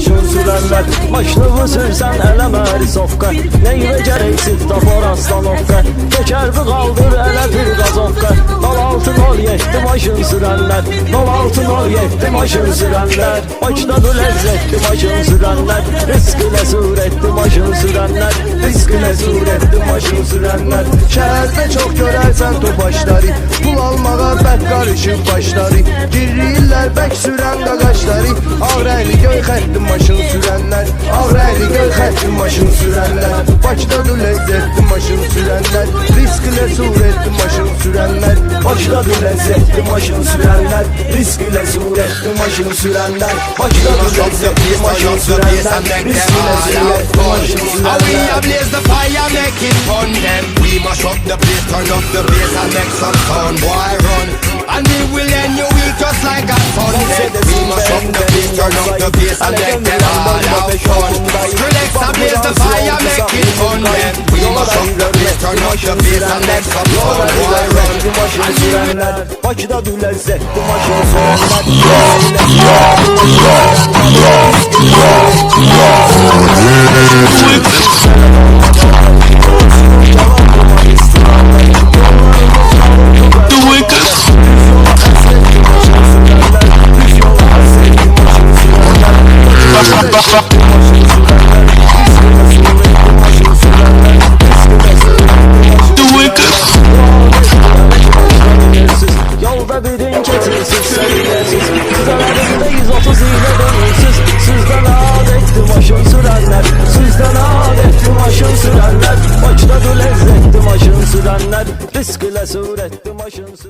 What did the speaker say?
maşın sürenler Başlığı sürsen elemeli sofka. Neyve gereksiz tapor aslanovka Teker bir kaldır ele bir gazovka Dal altın ol yetti maşın sürenler. Dal altın ol yetti maşın sürenler. Başladı lezzetli maşın sürenler. Rızk ile suretti maşın sürenler. Rızk ile suretti maşın sürenler. Şehirde çok görersen topaçları Pul almağa bək karışır başları sürənlər Ağ rəyli göy xətli maşın sürənlər Bakıdadır ləzzətli maşın sürənlər Risk ilə surətli maşın sürənlər Başladı lezzetli maşın sürenler Risk ile suretli maşın sürenler Başladı lezzetli maşın sürenler Risk ile suretli maşın And we sürenler ablaze the fire, make it fun them. We mash up the place, turn up the bass and make some sound. Boy, run. And we will end your week just like a all have fun. Skrillex ablaze the fire, make it fun them. We mash up the place, turn up the bass and some sound. Boy, run. Lezzetli maşın sürenler Bakıdadır lezzetli maşın sürenler Yolda birin keçirsiz seviyesiz Sıralarında Başladı lezzetli maşın sürenler. Risk ile suretli maşın sürenler